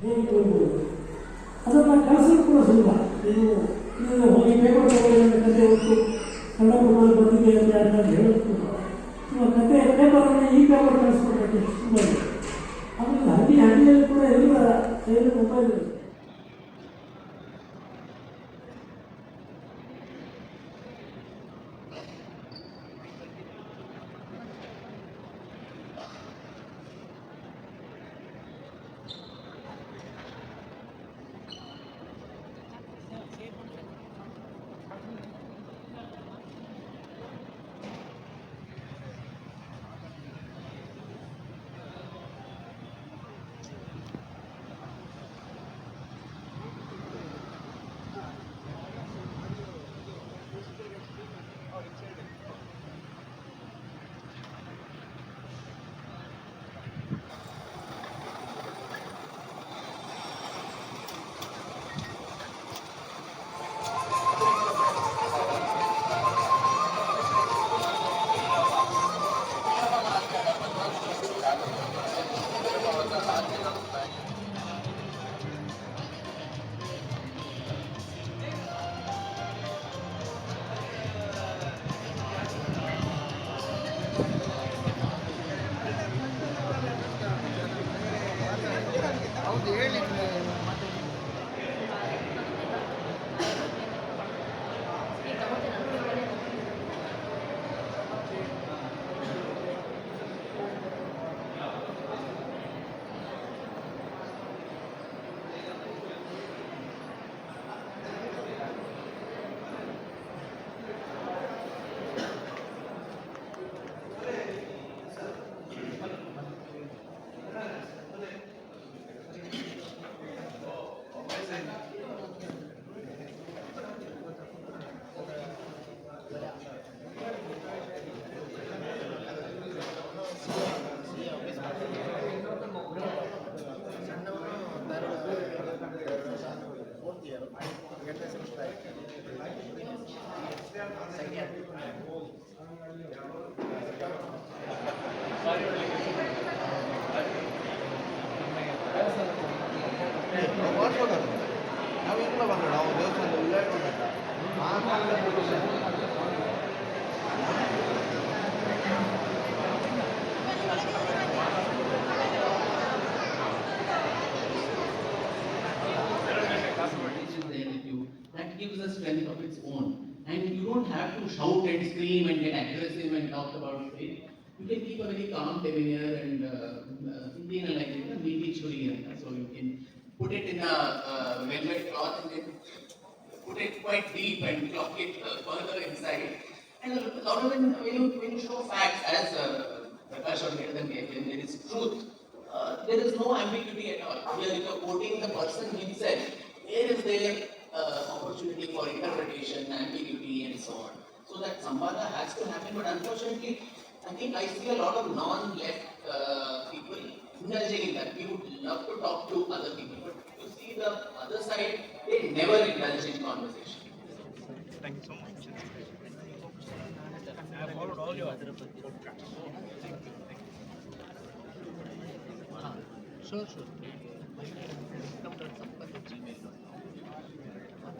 ಹೇಗೆ ಕೊಡ್ಬೋದು ಅದನ್ನು ಕಳಿಸೋದು ಕೂಡ ಸುಲಭ ನೀವು ನೀವು ಹೋಗಿ ಪೇಪರ್ ತಗೊಳ್ಳಿ ಕತೆ ಹೊತ್ತು ಕನ್ನಡ ಪ್ರಮಾಣ ಬಂದಿದೆ ಅಂತ ಯಾರಿಗಾದ್ರು ಹೇಳೋದು ನಿಮ್ಮ ಕತೆ ಪೇಪರನ್ನು ಈ ಪೇಪರ್ ಕಳಿಸ್ಕೊಡ್ಬೇಕು. ತುಂಬ ಆಮೇಲೆ ಹಳ್ಳಿ ಹಳ್ಳಿಯಲ್ಲಿ ಕೂಡ ಎಲ್ಲ ಎಲ್ಲ mobile ಇರುತ್ತೆ ನಾವು ಇಲ್ಲ ಬಂದ್ರೆ ನಾವು ದೇವಸ್ಥಾನದಲ್ಲಿ ಉಳ್ಳಾಡ್ಕೊಂಡ ಆ ಕಾಲದ photos is there with you, that gives a strength of its own. You don't have to shout and scream and get aggressive and talk about faith. You can keep a very calm demeanor and Hindi uh, like it, meaty churi. So you can put it in a uh, velvet cloth and then put it quite deep and lock it uh, further inside. And a lot of when, when, you, when you show facts, as uh, Prakash or Vedan gave, when there is truth, uh, there is no ambiguity at all. You are quoting the person himself. Where is there uh, opportunity for interpretation, ambiguity, and so on? So that sambhada has to happen, but unfortunately, I think I see a lot of non-left uh, people indulging in that. We would love to talk to other people, but you see the other side, they never indulge in conversation. Thank you so much. I have followed all your other podcasts. Thank you. Sure, sure. Number Sampath at gmail.com. Easy. Sampath is dot dot Sampath at gmail. You can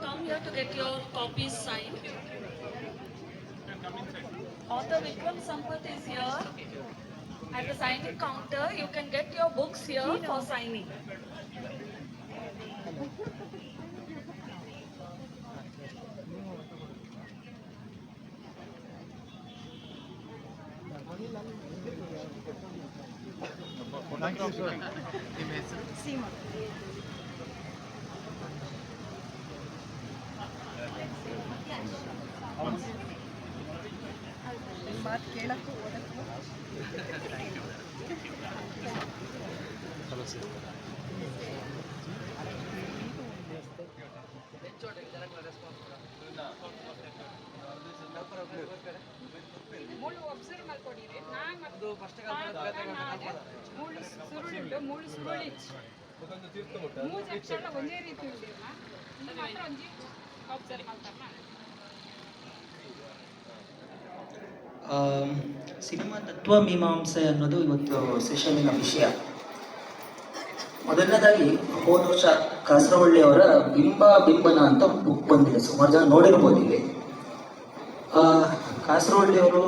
come here to get your copies signed. Author Vikram Sampath is here. At the signing counter, you can get your books here for signing. You, sir. Seema. बात ಕೇಳಕ್ಕೂ ಓದಕ್ಕೂ ಮುಳ್ಳು ನಾ ಮತ್ತು ಮುಳ್ಳು ಸುರುಳಿಟ್ಟು ಮುಳ್ಳು ಸುರುಳಿಚ್ ಮೂರು ಅಕ್ಷರ ಒಂದೇ ರೀತಿ ಉಂಡಿಲ್ಲ ಮಾತ್ರ ಒಂಜಿ ಅಬ್ಸರ್ವ್ ಮಾಡ್ತಾರ ಆಮ್, ಸಿನಿಮಾ ತತ್ವ ಮೀಮಾಂಸೆ ಅನ್ನೋದು ಇವತ್ತು ಸೆಷನ್ನಿನ ವಿಷಯ. ಮೊದಲನೇದಾಗಿ ಹೋದ ವರ್ಷ ಕಾಸರವಳ್ಳಿ ಅವರ ಬಿಂಬ ಬಿಂಬನ ಅಂತ ಬುಕ್ ಬಂದಿದೆ. ಸುಮಾರು ಜನ ನೋಡಿರ್ಬೋದು ಇಲ್ಲಿ. ಆ, ಕಾಸರವಳ್ಳಿ ಅವರು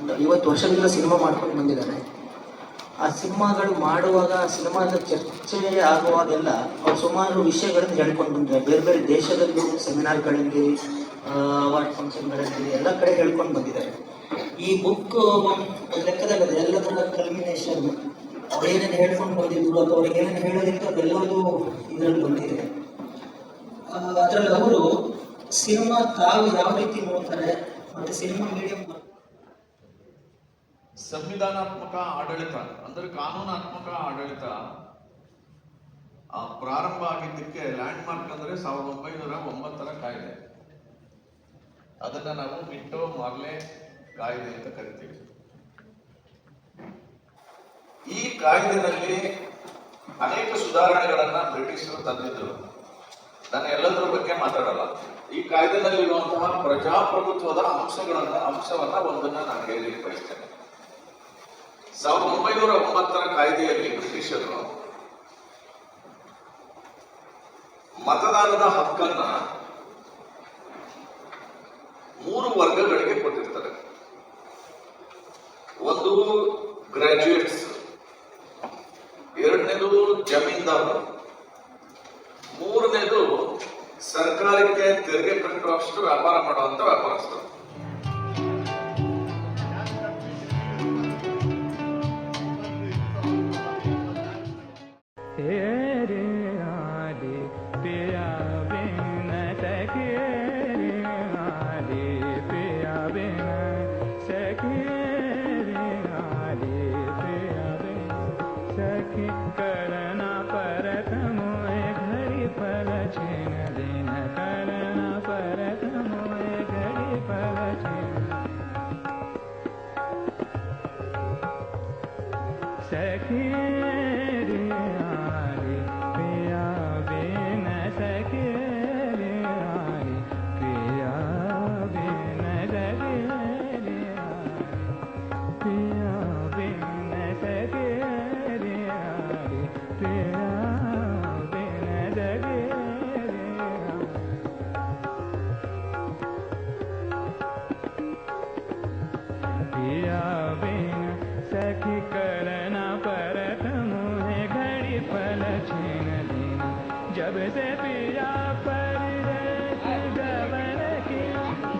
ಒಂದು ಐವತ್ತು ವರ್ಷದಿಂದ ಸಿನಿಮಾ ಮಾಡ್ಕೊಂಡು ಬಂದಿದ್ದಾರೆ. ಆ ಸಿನಿಮಾಗಳು ಮಾಡುವಾಗ ಆ ಸಿನಿಮಾದ ಚರ್ಚೆ ಆಗುವಾಗೆಲ್ಲ ಅವ್ರು ಸುಮಾರು ವಿಷಯಗಳನ್ನು ಹೇಳ್ಕೊಂಡು ಬಂದಿದ್ದಾರೆ. ಬೇರೆ ಬೇರೆ ದೇಶದಲ್ಲೂ ಸೆಮಿನಾರ್ಗಳಲ್ಲಿ ಅವಾರ್ಡ್ ಫಂಕ್ಷನ್ಗಳಲ್ಲಿ ಎಲ್ಲ ಕಡೆ ಹೇಳ್ಕೊಂಡು ಬಂದಿದ್ದಾರೆ. ಈ ಬುಕ್ ಲೆಕ್ಕದಲ್ಲಿ ಎಲ್ಲದರ ಕಲ್ಮಿನೇಷನ್ ಅವ್ರು ಏನೇನು ಹೇಳ್ಕೊಂಡು ಬಂದಿದ್ರು ಅಥವಾ ಅವ್ರಿಗೆ ಏನೇನು ಹೇಳೋದಿತ್ತು ಅದೆಲ್ಲವೂ ಇದರಲ್ಲಿ ಬಂದಿದೆ. ಅದರಲ್ಲಿ ಅವರು ಸಿನಿಮಾ ತಾವು ಯಾವ ರೀತಿ ನೋಡ್ತಾರೆ, ಮತ್ತು ಸಿನಿಮಾ ಮೀಡಿಯಂ ಸಂವಿಧಾನಾತ್ಮಕ ಆಡಳಿತ, ಅಂದ್ರೆ ಕಾನೂನಾತ್ಮಕ ಆಡಳಿತ ಪ್ರಾರಂಭ ಆಗಿದ್ದಕ್ಕೆ ಲ್ಯಾಂಡ್ ಮಾರ್ಕ್ ಅಂದ್ರೆ ಸಾವಿರದ ಒಂಬೈನೂರ ಒಂಬತ್ತರ ಕಾಯ್ದೆ. ಅದನ್ನ ನಾವು ಮಿಟ್ಟೋ ಮಾರ್ಲೆ ಕಾಯ್ದೆ ಅಂತ ಕರಿತೀವಿ. ಈ ಕಾಯ್ದೆನಲ್ಲಿ ಅನೇಕ ಸುಧಾರಣೆಗಳನ್ನ ಬ್ರಿಟಿಷರು ತಂದಿದ್ರು. ನಾನು ಎಲ್ಲದರ ಬಗ್ಗೆ ಮಾತಾಡಲ್ಲ. ಈ ಕಾಯ್ದೆನಲ್ಲಿರುವಂತಹ ಪ್ರಜಾಪ್ರಭುತ್ವದ ಅಂಶಗಳನ್ನ, ಅಂಶವನ್ನ ಒಂದನ್ನ ನಾನು ಹೇಳಿ ಬಯಸ್ತೇನೆ. ಸಾವಿರದ ಒಂಬೈನೂರ ಒಂಬತ್ತರ ಕಾಯ್ದೆಯಲ್ಲಿ ಬ್ರಿಟಿಷರು ಮತದಾನದ ಹಕ್ಕನ್ನ ಮೂರು ವರ್ಗಗಳಿಗೆ ಕೊಟ್ಟಿರ್ತಾರೆ. ಒಂದು ಗ್ರಾಜ್ಯುಯೇಟ್ಸ್ ಎರಡನೇದು ಜಮೀನ್ದಾರರು ಮೂರನೇದು ಸರ್ಕಾರಕ್ಕೆ ತೆರಿಗೆ ಕಟ್ಟುವಷ್ಟು ವ್ಯಾಪಾರ ಮಾಡುವಂತ ವ್ಯಾಪಾರಸ್ಥರು. second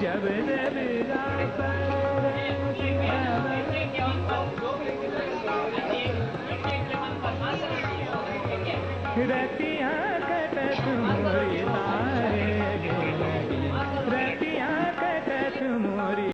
जब दबिरा पर रति